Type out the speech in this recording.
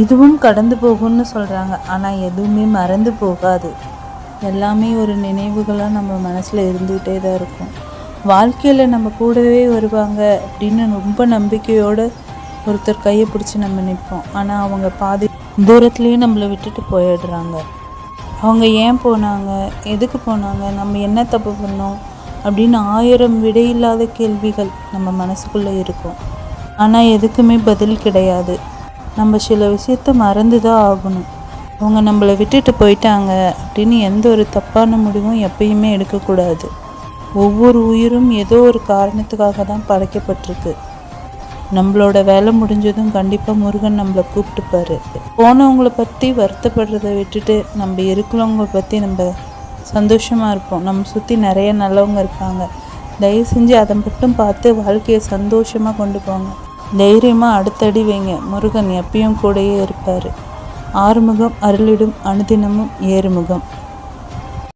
இதுவும் கடந்து போகும்னு சொல்கிறாங்க ஆனால் எதுவுமே மறந்து போகாது. எல்லாமே ஒரு நினைவுகளாக நம்ம மனசில் இருந்துகிட்டே தான் இருக்கும். வாழ்க்கையில் நம்ம கூடவே வருவாங்க அப்படின்னு ரொம்ப நம்பிக்கையோடு ஒருத்தர் கையை பிடிச்சி நம்ம நிற்போம் ஆனால் அவங்க பாதி தூரத்துலேயே நம்மளை விட்டுட்டு போயிடுறாங்க. அவங்க ஏன் போனாங்க? எதுக்கு போனாங்க? நம்ம என்ன தப்பு பண்ணோம்? அப்படின்னு ஆயிரம் விடையில்லாத கேள்விகள் நம்ம மனசுக்குள்ளே இருக்கும். ஆனால் எதுக்குமே பதில் கிடையாது. நம்ம சில விஷயத்த மறந்து தான் ஆகணும். அவங்க நம்மளை விட்டுட்டு போயிட்டாங்க அப்படின்னு எந்த ஒரு தப்பான முடிவும் எப்பயுமே எடுக்கக்கூடாது. ஒவ்வொரு உயிரும் ஏதோ ஒரு காரணத்துக்காக தான் படைக்கப்பட்டிருக்கு. நம்மளோட வேலை முடிஞ்சதும் கண்டிப்பாக முருகன் நம்மளை கூப்பிட்டுப்பாரு. போனவங்களை பற்றி வருத்தப்படுறதை விட்டுட்டு நம்ம இருக்கிறவங்கள பற்றி நம்ம சந்தோஷமாக இருப்போம். நம்ம சுற்றி நிறைய நல்லவங்க இருக்காங்க. தயவு செஞ்சு அதை மட்டும் பார்த்து வாழ்க்கையை சந்தோஷமாக கொண்டு போங்க. தைரியமாக அடுத்தடி வைங்க. முருகன் எப்பயும் கூடயே இருப்பார். ஆறுமுகம் அருளிடும் அனுதினமும் ஏறுமுகம்.